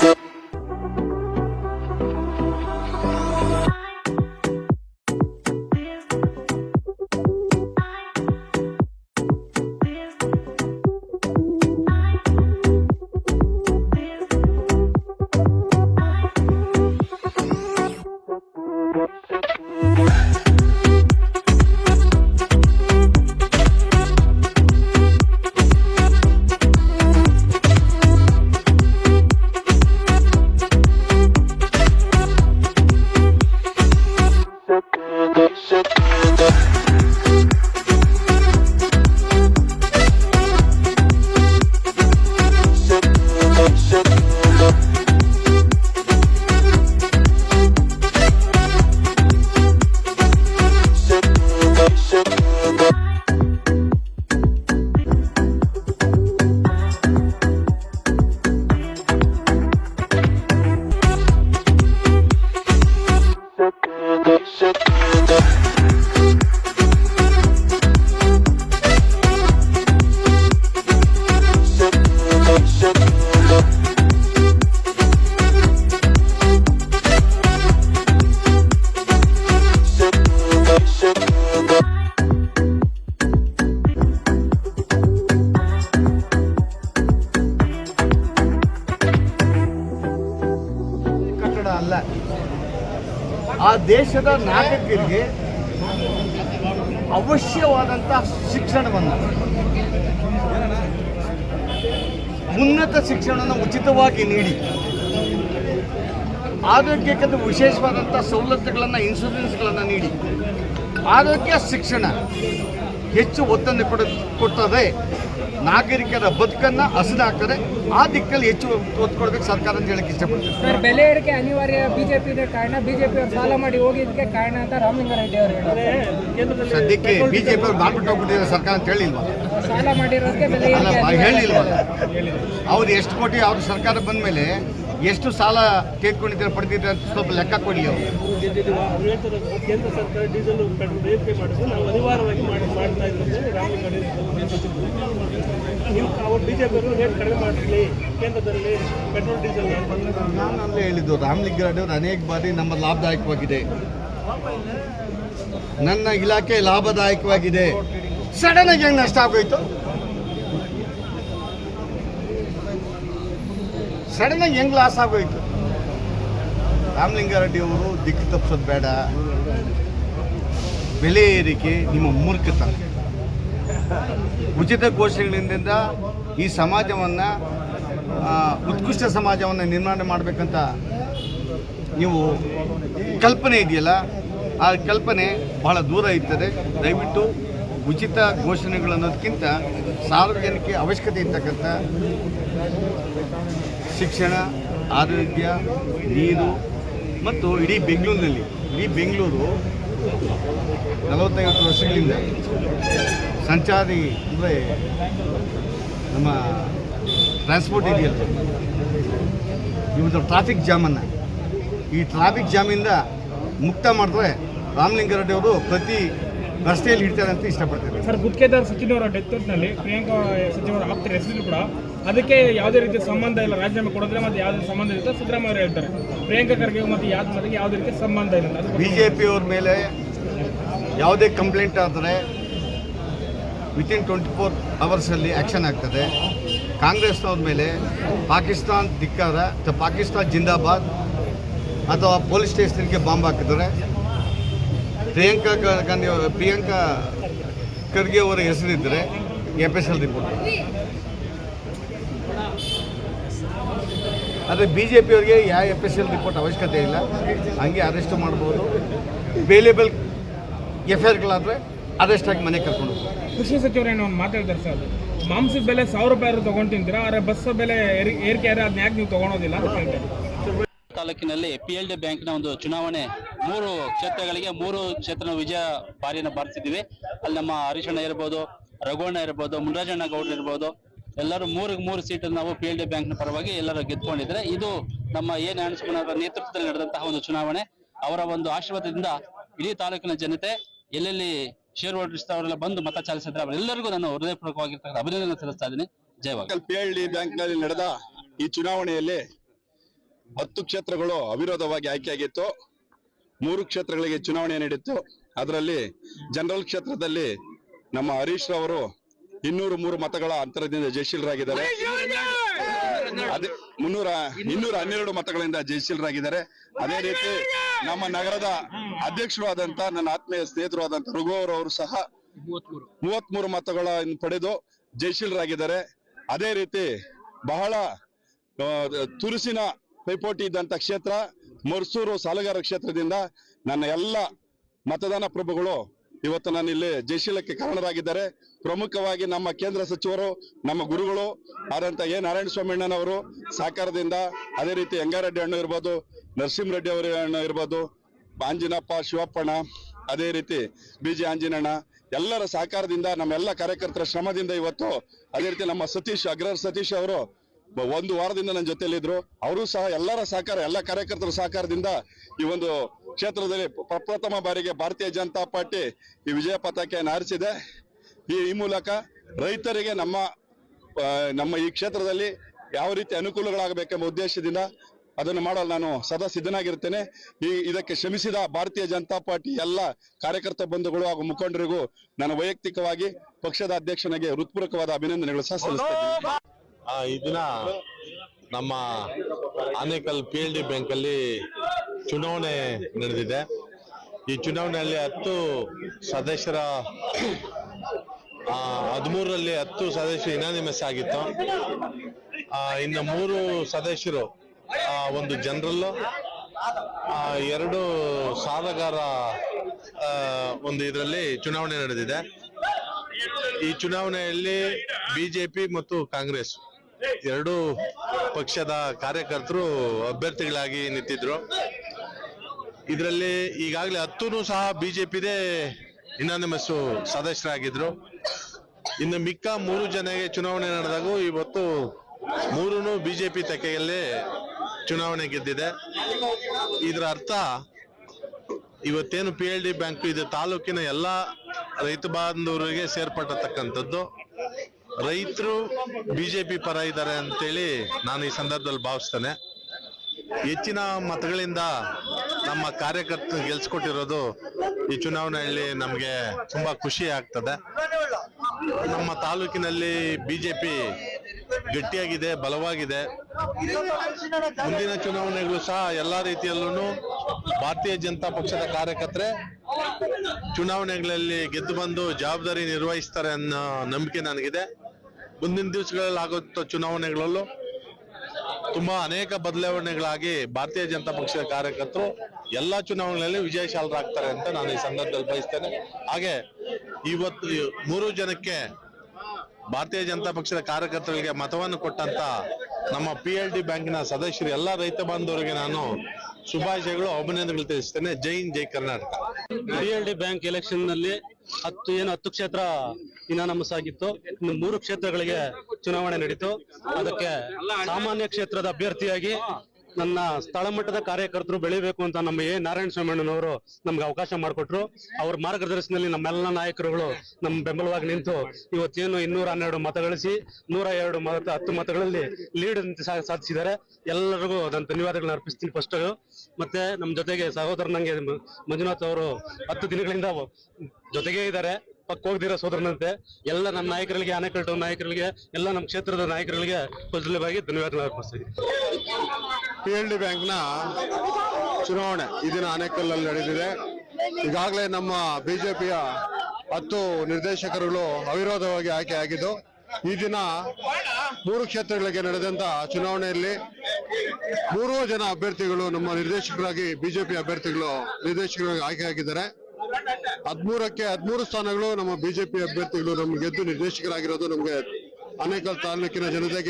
you. The. should ಅಲ್ಲ. ಆ ದೇಶದ ನಾಗರಿಕರಿಗೆ ಅವಶ್ಯವಾದಂಥ ಶಿಕ್ಷಣವನ್ನು ಉನ್ನತ ಶಿಕ್ಷಣವನ್ನು ಉಚಿತವಾಗಿ ನೀಡಿ. ಆರೋಗ್ಯಕ್ಕೆ ವಿಶೇಷವಾದಂಥ ಸವಲತ್ತುಗಳನ್ನು ಇನ್ಶೂರೆನ್ಸ್ಗಳನ್ನು ನೀಡಿ. ಆರೋಗ್ಯ ಶಿಕ್ಷಣ. ಹೆಚ್ಚು ಒತ್ತನ್ನು ಕೊಡ ಕೊಡ್ತದೆ. ನಾಗರಿಕರ ಬದುಕನ್ನು ಹಸಿದಾಗ್ತದೆ ಆ ದಿಕ್ಕಲ್ಲಿ ಹೆಚ್ಚು ಒತ್ತು ಕೊಡಬೇಕು ಸರ್ಕಾರ ಅಂತ ಹೇಳಕ್ಕೆ ಇಷ್ಟಪಡ್ತೀನಿ. ಸರ್ ಬೆಲೆ ಏರಿಕೆ ಅನಿವಾರ್ಯ ಬಿಜೆಪಿ ಇದೆ ಕಾರಣ ಬಿಜೆಪಿ ಅವರು ಸಾಲ ಮಾಡಿ ಹೋಗಿದ್ದಕ್ಕೆ ಕಾರಣ ಅಂತ ರಾಮಲಿಂಗಾರೆಡ್ಡಿ ಅವರು ಹೇಳಿದ್ದಾರೆ. ಸದ್ಯಕ್ಕೆ ಬಿಜೆಪಿ ಅವ್ರು ಮಾಡ್ಬಿಟ್ಟು ಹೋಗ್ಬಿಟ್ಟಿದ್ದಾರೆ ಸರ್ಕಾರ ಅಂತ ಹೇಳಿಲ್ವಾ? ಸಾಲ ಮಾಡಿರೋದಕ್ಕೆ ಬೆಲೆ ಹೇಳಿಲ್ವಾ ಬ- ಅವ್ರು ಎಷ್ಟು ಕೋಟಿ ಅವ್ರ ಸರ್ಕಾರ ಬಂದ ಮೇಲೆ ಎಷ್ಟು ಸಾಲ ತೆಗೆದುಕೊಂಡಿದ್ದಾರೆ ಪಡೆದಿದ್ದಾರೆ ಅಂತ ಸ್ವಲ್ಪ ಲೆಕ್ಕ ಕೊಡಿ ಅವರು. ಕೇಂದ್ರ ಸರ್ಕಾರ ಡೀಸೆಲ್ ಪೆಟ್ರೋಲ್ ಏರಿಕೆ ಮಾಡಿದ್ರು ನಾವು ಅನಿವಾರ್ಯವಾಗಿ ಮಾಡಿ ಮಾಡ್ತಾ ಇದ್ದೀವಿ ನೀವು ಅವ್ರು ಬಿಜೆಪಿ ರೇಟ್ ಕಡಿಮೆ ಮಾಡಿರಲಿ ಕೇಂದ್ರದಲ್ಲಿ ಪೆಟ್ರೋಲ್ ಡೀಸೆಲ್ ನಾನು ಅಲ್ಲೇ ಹೇಳಿದ್ದು ರಾಮಲಿಂಗಾರೆಡ್ಡಿ ಅವರು ಅನೇಕ ಬಾರಿ ನಮ್ಮ ಲಾಭದಾಯಕವಾಗಿದೆ. ನನ್ನ ಇಲಾಖೆ ಲಾಭದಾಯಕವಾಗಿದೆ. ಸಡನ್ ಆಗಿ ಹೆಂಗೆ ನಷ್ಟ ಆಗೋಯ್ತು. ಸಡನ್ ಆಗಿ ಹೆಂಗ್ ಲಾಸ್ ಆಗೋಯ್ತು? ರಾಮಲಿಂಗಾರೆಡ್ಡಿ ಅವರು ದಿಕ್ಕು ತಪ್ಪಿಸೋದು ಬೇಡ. ಬೆಲೆ ಏರಿಕೆ ನಿಮ್ಮ ಮೂರ್ಖತನ. ಉಚಿತ ಘೋಷಣೆಗಳಿಂದ ಈ ಸಮಾಜವನ್ನು ಉತ್ಕೃಷ್ಟ ಸಮಾಜವನ್ನು ನಿರ್ಮಾಣ ಮಾಡಬೇಕಂತ ನೀವು ಕಲ್ಪನೆ ಇದೆಯಲ್ಲ? ಆ ಕಲ್ಪನೆ ಬಹಳ ದೂರ ಇರ್ತದೆ. ದಯವಿಟ್ಟು ಉಚಿತ ಘೋಷಣೆಗಳು ಅನ್ನೋದಕ್ಕಿಂತ ಸಾರ್ವಜನಿಕ ಅವಶ್ಯಕತೆ ಇರ್ತಕ್ಕಂಥ ಶಿಕ್ಷಣ, ಆರೋಗ್ಯ, ನೀರು ಮತ್ತು ಇಡೀ ಬೆಂಗಳೂರಿನಲ್ಲಿ, ಇಡೀ ಬೆಂಗಳೂರು ನಲವತ್ತೈವತ್ತು ವರ್ಷಗಳಿಂದ ಸಂಚಾರಿ ಅಂದರೆ ನಮ್ಮ ಟ್ರಾನ್ಸ್ಪೋರ್ಟ್ ಇದೆಯಲ್ಲ. ಇವತ್ತು ಟ್ರಾಫಿಕ್ ಜಾಮನ್ನು ಈ ಟ್ರಾಫಿಕ್ ಜಾಮಿಂದ ಮುಕ್ತ ಮಾಡಿದ್ರೆ ರಾಮಲಿಂಗಾರೆಡ್ಡಿ ಅವರು ಪ್ರತಿ ರಸ್ತೆಯಲ್ಲಿ ಇಡ್ತಾರೆ ಅಂತ ಇಷ್ಟಪಡ್ತಾರೆ ಸರ್ ಗುತ್ತಿಗೆದಾರ್ ಸಚಿನ್ ಅವರ ಡೆತ್ನಲ್ಲಿ ಪ್ರಿಯಾಂಕಾ ಸಚಿವರ ಆಪ್ತರ ಹೆಸರು ಕೂಡ ಅದಕ್ಕೆ ಯಾವುದೇ ರೀತಿಯ ಸಂಬಂಧ ಇಲ್ಲ. ರಾಜೀನಾಮೆ ಕೊಡೋದ್ರೆ ಮತ್ತೆ ಯಾವುದೇ ಸಂಬಂಧ ಇರುತ್ತೆ ಸಿದ್ದರಾಮಯ್ಯ ಹೇಳ್ತಾರೆ. ಪ್ರಿಯಾಂಕಾ ಖರ್ಗೆ ಮತ್ತೆ ಯಾವ್ದು ಮತ್ತಿಗೆ ಯಾವುದೇ ರೀತಿಯ ಸಂಬಂಧ ಇಲ್ಲ ಬಿಜೆಪಿ ಅವ್ರ ಮೇಲೆ ಯಾವುದೇ ಕಂಪ್ಲೇಂಟ್ ಆದರೆ ವಿತಿನ್ ಟ್ವೆಂಟಿ ಫೋರ್ ಅವರ್ಸಲ್ಲಿ ಆ್ಯಕ್ಷನ್ ಆಗ್ತದೆ. ಕಾಂಗ್ರೆಸ್ನವ್ರ ಮೇಲೆ ಪಾಕಿಸ್ತಾನ್ ಧಿಕ್ಕಾರ ಅಥವಾ ಪಾಕಿಸ್ತಾನ್ ಜಿಂದಾಬಾದ್ ಅಥವಾ ಪೊಲೀಸ್ ಸ್ಟೇಷನ್ಗೆ ಬಾಂಬ್ ಹಾಕಿದರೆ ಪ್ರಿಯಾಂಕಾ ಗಾಂಧಿ ಪ್ರಿಯಾಂಕಾ ಖರ್ಗೆ ಅವರ ಹೆಸರಿದ್ದರೆ ಎಫ್ ಎಸ್ ಎಲ್ ರಿಪೋರ್ಟ್ ಆದರೆ ಬಿ ಜೆ ಪಿಯವರಿಗೆ ಯಾವ ಎಫ್ ಎಸ್ ಎಲ್ ರಿಪೋರ್ಟ್ ಅವಶ್ಯಕತೆ ಇಲ್ಲ. ಹಂಗೆ ಅರೆಸ್ಟ್ ಮಾಡ್ಬೋದು. ಬೇಲೇಬಲ್ ಎಫ್ ಐ ಆರ್ಗಳಾದರೆ ಅರೆಸ್ಟ್ ಆಗಿ ಮನೆಗೆ ಕರ್ಕೊಂಡು ಹೋಗ್ಬೋದು. ಕೃಷಿ ಸಚಿವರು ಏನೋ ಒಂದು ಮಾತಾಡ್ತಾರೆ ಸರ್. ಮಾಂಸದ ಬೆಲೆ ಸಾವಿರ ರೂಪಾಯಿ ಆದ್ರೂ ತಗೊಂಡು ತಿಂತೀರಾ ಆದರೆ ಬಸ್ ಬೆಲೆ ಏರಿ- ಏರಿಕೆ ಆದರೆ ಅದನ್ನ ಯಾಕೆ ನೀವು ತೊಗೊಳೋದಿಲ್ಲ ಅಂತ ಹೇಳ್ತಾರೆ ತಾಲೂಕಿನಲ್ಲಿ ಪಿ ಎಲ್ ಡಿ ಬ್ಯಾಂಕ್ನ ಒಂದು ಚುನಾವಣೆ ಮೂರು ಕ್ಷೇತ್ರಗಳಿಗೆ ಮೂರು ಕ್ಷೇತ್ರ ವಿಜಯ ಬಾರಿಯನ್ನು ಬಾರಿಸಿದ್ದೀವಿ. ಅಲ್ಲಿ ನಮ್ಮ ಹರಿಶಣ್ಣ ಇರ್ಬೋದು ರಘುವಣ್ಣ ಇರ್ಬೋದು ಮುನರಾಜಣ್ಣ ಗೌಡ್ರು ಇರ್ಬೋದು. ಎಲ್ಲರೂ ಮೂರು ಮೂರು ಸೀಟ್ ನಾವು ಪಿ ಎಲ್ ಡಿ ಬ್ಯಾಂಕ್ನ ಪರವಾಗಿ ಎಲ್ಲರೂ ಗೆದ್ಕೊಂಡಿದ್ರೆ ಇದು ನಮ್ಮ ಎ ನಾರಾಯಣಸ್ವಾಮಿಯವರ ನೇತೃತ್ವದಲ್ಲಿ ನಡೆದಂತಹ ಒಂದು ಚುನಾವಣೆ. ಅವರ ಒಂದು ಆಶೀರ್ವಾದದಿಂದ ಇಡೀ ತಾಲೂಕಿನ ಜನತೆ ಎಲ್ಲೆಲ್ಲಿ ಶೇರ್ ಅವರೆಲ್ಲ ಬಂದು ಮತ ಚಾಲಿಸಿದ್ರೆ ಅವರೆಲ್ಲರಿಗೂ ನಾನು ಹೃದಯಪೂರ್ವಕವಾಗಿರ್ತಕ್ಕಂಥ ಅಭಿನಂದನೆ ಸಲ್ಲಿಸ್ತಾ ಇದ್ದೀನಿ. ಜಯವಾಗ ಪಿ ಎಲ್ ಡಿ ಬ್ಯಾಂಕ್ನಲ್ಲಿ ನಡೆದ ಈ ಚುನಾವಣೆಯಲ್ಲಿ ಹತ್ತು ಕ್ಷೇತ್ರಗಳು ಅವಿರೋಧವಾಗಿ ಆಯ್ಕೆಯಾಗಿತ್ತು. ಮೂರು ಕ್ಷೇತ್ರಗಳಿಗೆ ಚುನಾವಣೆ ನಡೆಯಿತು ಅದರಲ್ಲಿ ಜನರಲ್ ಕ್ಷೇತ್ರದಲ್ಲಿ ನಮ್ಮ ಹರೀಶ್ ರಾವರು ಇನ್ನೂರು ಮೂರು ಮತಗಳ ಅಂತರದಿಂದ ಜಯಶೀಲರಾಗಿದ್ದಾರೆ. ಅದೇ ಮುನ್ನೂರ ಇನ್ನೂರ ಹನ್ನೆರಡು ಮತಗಳಿಂದ ಜಯಶೀಲರಾಗಿದ್ದಾರೆ. ಅದೇ ರೀತಿ ನಮ್ಮ ನಗರದ ಅಧ್ಯಕ್ಷರು ಆದಂತ ನನ್ನ ಆತ್ಮೀಯ ಸ್ನೇಹಿತರು ಆದಂತ ರಘು ಅವರು ಸಹ ಮೂವತ್ಮೂರು. ಮತಗಳ ಪಡೆದು ಜಯಶೀಲರಾಗಿದ್ದಾರೆ. ಅದೇ ರೀತಿ ಬಹಳ ತುರುಸಿನ ಪೈಪೋಟಿ ಇದ್ದಂತ ಕ್ಷೇತ್ರ ಮರ್ಸೂರು ಸಾಲಗಾರ ಕ್ಷೇತ್ರದಿಂದ ನನ್ನ ಎಲ್ಲ ಮತದಾನ ಪ್ರಭುಗಳು ಇವತ್ತು ನಾನು ಇಲ್ಲಿ ಜಯಶೀಲಕ್ಕೆ ಕಾರಣರಾಗಿದ್ದಾರೆ. ಪ್ರಮುಖವಾಗಿ ನಮ್ಮ ಕೇಂದ್ರ ಸಚಿವರು, ನಮ್ಮ ಗುರುಗಳು ಆದಂತ ಎ. ನಾರಾಯಣ ಸ್ವಾಮಿ ಅಣ್ಣನವರು ಸಹಕಾರದಿಂದ ಅದೇ ರೀತಿ ಯಂಗಾರೆಡ್ಡಿ ಅಣ್ಣ ಇರ್ಬೋದು, ನರಸಿಂಹರೆಡ್ಡಿ ಅವರು ಅಣ್ಣ ಇರ್ಬೋದು, ಆಂಜಿನಪ್ಪ, ಶಿವಪ್ಪಣ್ಣ, ಅದೇ ರೀತಿ ಬಿಜಿ ಆಂಜಿನಣ್ಣ, ಎಲ್ಲರ ಸಹಕಾರದಿಂದ ನಮ್ಮೆಲ್ಲ ಕಾರ್ಯಕರ್ತರ ಶ್ರಮದಿಂದ ಇವತ್ತು ಅದೇ ರೀತಿ ನಮ್ಮ ಸತೀಶ್ ಅಗ್ರ ಸತೀಶ್ ಅವರು ಬ- ಒಂದು ವಾರದಿಂದ ನನ್ನ ಜೊತೆಯಲ್ಲಿದ್ರು. ಅವರು ಸಹ ಎಲ್ಲರ ಸಹಕಾರ ಎಲ್ಲ ಕಾರ್ಯಕರ್ತರ ಸಹಕಾರದಿಂದ ಈ ಒಂದು ಕ್ಷೇತ್ರದಲ್ಲಿ ಪ್ರಪ್ರಥಮ ಬಾರಿಗೆ ಭಾರತೀಯ ಜನತಾ ಪಾರ್ಟಿ ಈ ವಿಜಯ ಪತಾಕೆಯನ್ನು ಹಾರಿಸಿದೆ. ಈ ಈ ಮೂಲಕ ರೈತರಿಗೆ ನಮ್ಮ ನಮ್ಮ ಈ ಕ್ಷೇತ್ರದಲ್ಲಿ ಯಾವ ರೀತಿ ಅನುಕೂಲಗಳಾಗಬೇಕೆಂಬ ಉದ್ದೇಶದಿಂದ ಅದನ್ನು ಮಾಡಲು ನಾನು ಸದಾ ಸಿದ್ಧನಾಗಿರ್ತೇನೆ ಈ ಇದಕ್ಕೆ ಶ್ರಮಿಸಿದ ಭಾರತೀಯ ಜನತಾ ಪಾರ್ಟಿ ಎಲ್ಲ ಕಾರ್ಯಕರ್ತ ಬಂಧುಗಳು ಹಾಗೂ ಮುಖಂಡರಿಗೂ ನಾನು ವೈಯಕ್ತಿಕವಾಗಿ ಪಕ್ಷದ ಅಧ್ಯಕ್ಷನಿಗೆ ಹೃತ್ಪೂರ್ವಕವಾದ ಅಭಿನಂದನೆಗಳು ಸಹ ಸಲ್ಲಿಸ್ತೇನೆ ಆ, ಈ ದಿನ ನಮ್ಮ Anekal P L D bank ಅಲ್ಲಿ ಚುನಾವಣೆ ನಡೆದಿದೆ. ಈ ಚುನಾವಣೆಯಲ್ಲಿ ಹತ್ತು ಸದಸ್ಯರ ಹದಿಮೂರರಲ್ಲಿ ಹತ್ತು ಸದಸ್ಯರು ಇನಾನಿಮಸ್ ಆಗಿತ್ತು. ಇನ್ನು ಮೂರು ಸದಸ್ಯರು ಒಂದು ಜನರಲ್ ಎರಡು ಸಾಲಗಾರ ಒಂದು ಇದರಲ್ಲಿ ಚುನಾವಣೆ ನಡೆದಿದೆ. ಈ ಚುನಾವಣೆಯಲ್ಲಿ ಬಿಜೆಪಿ ಮತ್ತು ಕಾಂಗ್ರೆಸ್. ಎರಡೂ ಪಕ್ಷದ ಕಾರ್ಯಕರ್ತರು ಅಭ್ಯರ್ಥಿಗಳಾಗಿ ನಿಂತಿದ್ರು. ಇದರಲ್ಲಿ ಈಗಾಗಲೇ ಹತ್ತೂ ಸಹ ಬಿಜೆಪಿದೇ ಇನಾನಿಮಸ್ ಸದಸ್ಯರಾಗಿದ್ರು. ಇನ್ನು ಮಿಕ್ಕ ಮೂರು ಜನಗೆ ಚುನಾವಣೆ ನಡೆದಾಗ ಇವತ್ತು ಮೂರೂ ಬಿಜೆಪಿ ತೆಕೆಯಲ್ಲಿ ಚುನಾವಣೆ ಗೆದ್ದಿದೆ. ಇದರ ಅರ್ಥ ಇವತ್ತೇನು ಪಿ ಎಲ್ ಡಿ ಬ್ಯಾಂಕ್ ಇದು ತಾಲೂಕಿನ ಎಲ್ಲ ರೈತ ಬಾಂಧವರಿಗೆ ಸೇರ್ಪಟ್ಟತಕ್ಕಂಥದ್ದು. ರೈತರು ಬಿಜೆಪಿ ಪರ ಇದ್ದಾರೆ ಅಂತೇಳಿ ನಾನು ಈ ಸಂದರ್ಭದಲ್ಲಿ ಭಾವಿಸ್ತೇನೆ. ಹೆಚ್ಚಿನ ಮತಗಳಿಂದ ನಮ್ಮ ಕಾರ್ಯಕರ್ತ ಗೆಲ್ಸ್ಕೊಟ್ಟಿರೋದು ಈ ಚುನಾವಣೆಯಲ್ಲಿ ನಮಗೆ ತುಂಬಾ ಖುಷಿ ಆಗ್ತದೆ. ನಮ್ಮ ತಾಲೂಕಿನಲ್ಲಿ ಬಿಜೆಪಿ ಗಟ್ಟಿಯಾಗಿದೆ, ಬಲವಾಗಿದೆ. ಮುಂದಿನ ಚುನಾವಣೆಗಳು ಸಹ ಎಲ್ಲಾ ರೀತಿಯಲ್ಲೂ ಭಾರತೀಯ ಜನತಾ ಪಕ್ಷದ ಕಾರ್ಯಕರ್ತರೆ ಚುನಾವಣೆಗಳಲ್ಲಿ ಗೆದ್ದು ಬಂದು ಜವಾಬ್ದಾರಿ ನಿರ್ವಹಿಸ್ತಾರೆ ಅನ್ನೋ ನಂಬಿಕೆ ನನಗಿದೆ. ಮುಂದಿನ ದಿವಸಗಳಲ್ಲಿ ಆಗುತ್ತ ಚುನಾವಣೆಗಳಲ್ಲೂ ತುಂಬಾ ಅನೇಕ ಬದಲಾವಣೆಗಳಾಗಿ ಭಾರತೀಯ ಜನತಾ ಪಕ್ಷದ ಕಾರ್ಯಕರ್ತರು ಎಲ್ಲಾ ಚುನಾವಣೆಗಳಲ್ಲಿ ವಿಜಯಶಾಲರಾಗ್ತಾರೆ ಅಂತ ನಾನು ಈ ಸಂದರ್ಭದಲ್ಲಿ ಬಯಸ್ತೇನೆ. ಹಾಗೆ ಇವತ್ತು ಮೂರು ಜನಕ್ಕೆ ಭಾರತೀಯ ಜನತಾ ಪಕ್ಷದ ಕಾರ್ಯಕರ್ತರಿಗೆ ಮತವನ್ನು ಕೊಟ್ಟಂತ ನಮ್ಮ ಪಿ ಎಲ್ ಡಿ ಬ್ಯಾಂಕಿನ ಸದಸ್ಯರು, ಎಲ್ಲ ರೈತ ಬಾಂಧವರಿಗೆ ನಾನು ಶುಭಾಶಯಗಳು, ಅಭಿನಂದನೆಗಳು ತಿಳಿಸ್ತೇನೆ. ಜೈ ಹಿಂದ್, ಜೈ Karnataka. P L D bank ಎಲೆಕ್ಷನ್ನಲ್ಲಿ ಹತ್ತು ಏನು ಹತ್ತು ಕ್ಷೇತ್ರ ಇನಾನಮಸ್ ಆಗಿತ್ತು ಇನ್ನು ಮೂರು ಕ್ಷೇತ್ರಗಳಿಗೆ ಚುನಾವಣೆ ನಡೀತು. ಅದಕ್ಕೆ ಸಾಮಾನ್ಯ ಕ್ಷೇತ್ರದ ಅಭ್ಯರ್ಥಿಯಾಗಿ ನನ್ನ ಸ್ಥಳ ಮಟ್ಟದ ಕಾರ್ಯಕರ್ತರು ಬೆಳಿಬೇಕು ಅಂತ ನಮ್ಮ ಎ. ನಾರಾಯಣ ಸ್ವಾಮಣ್ಣನವರು ನಮ್ಗೆ ಅವಕಾಶ ಮಾಡಿಕೊಟ್ರು. ಅವ್ರ ಮಾರ್ಗದರ್ಶನದಲ್ಲಿ ನಮ್ಮೆಲ್ಲ ನಾಯಕರುಗಳು ನಮ್ಮ ಬೆಂಬಲವಾಗಿ ನಿಂತು ಇವತ್ತೇನು ಇನ್ನೂರ ಹನ್ನೆರಡು ಮತ ಗಳಿಸಿ, ನೂರ ಎರಡು ಮತ, ಹತ್ತು ಮತಗಳಲ್ಲಿ ಲೀಡ್ ಸಾಧಿಸಿದ್ದಾರೆ. ಎಲ್ಲರಿಗೂ ನಾನು ಧನ್ಯವಾದಗಳನ್ನ ಅರ್ಪಿಸ್ತೀನಿ ಫಸ್ಟ್ ಮತ್ತೆ ನಮ್ಮ ಜೊತೆಗೆ ಸಹೋದರನಂಗೆ ನಂಗೆ ಮಂಜುನಾಥ್ ಅವರು ಹತ್ತು ದಿನಗಳಿಂದ ಜೊತೆಗೇ ಇದ್ದಾರೆ. ಪಕ್ಕ ಹೋಗ್ದಿರೋ ಸೋದರನಂತೆ ಎಲ್ಲ ನಮ್ಮ ನಾಯಕರಿಗೆ ಅನೇಕಲ್ ಟೌನ್ ನಾಯಕರಿಗೆ ಎಲ್ಲ ನಮ್ಮ ಕ್ಷೇತ್ರದ ನಾಯಕರಿಗೆ ಕುಜಲವಾಗಿ ಧನ್ಯವಾದ ಅರ್ಪಿಸ್ತೀನಿ ಪಿ ಎಲ್ ಡಿ ಬ್ಯಾಂಕ್ನ ಚುನಾವಣೆ ಈ ದಿನ ಆನೇಕಲ್ಲಲ್ಲಿ ನಡೆದಿದೆ. ಈಗಾಗಲೇ ನಮ್ಮ ಬಿಜೆಪಿಯ ಹತ್ತು ನಿರ್ದೇಶಕರುಗಳು ಅವಿರೋಧವಾಗಿ ಆಯ್ಕೆ ಆಗಿದ್ದು, ಈ ದಿನ ಮೂರು ಕ್ಷೇತ್ರಗಳಿಗೆ ನಡೆದಂತ ಚುನಾವಣೆಯಲ್ಲಿ ಮೂರೂ ಜನ ಅಭ್ಯರ್ಥಿಗಳು ನಮ್ಮ ನಿರ್ದೇಶಕರಾಗಿ, ಬಿಜೆಪಿ ಅಭ್ಯರ್ಥಿಗಳು ನಿರ್ದೇಶಕರಾಗಿ ಆಯ್ಕೆಯಾಗಿದ್ದಾರೆ ಹದ್ಮೂರಕ್ಕೆ ಹದಿಮೂರು ಸ್ಥಾನಗಳು ನಮ್ಮ ಬಿಜೆಪಿ ಅಭ್ಯರ್ಥಿಗಳು ನಮ್ಗೆ ಗೆದ್ದು ನಿರ್ದೇಶಕರಾಗಿರೋದು ನಮಗೆ ಅನೇಕ ತಾಲೂಕಿನ ಜನತೆಗೆ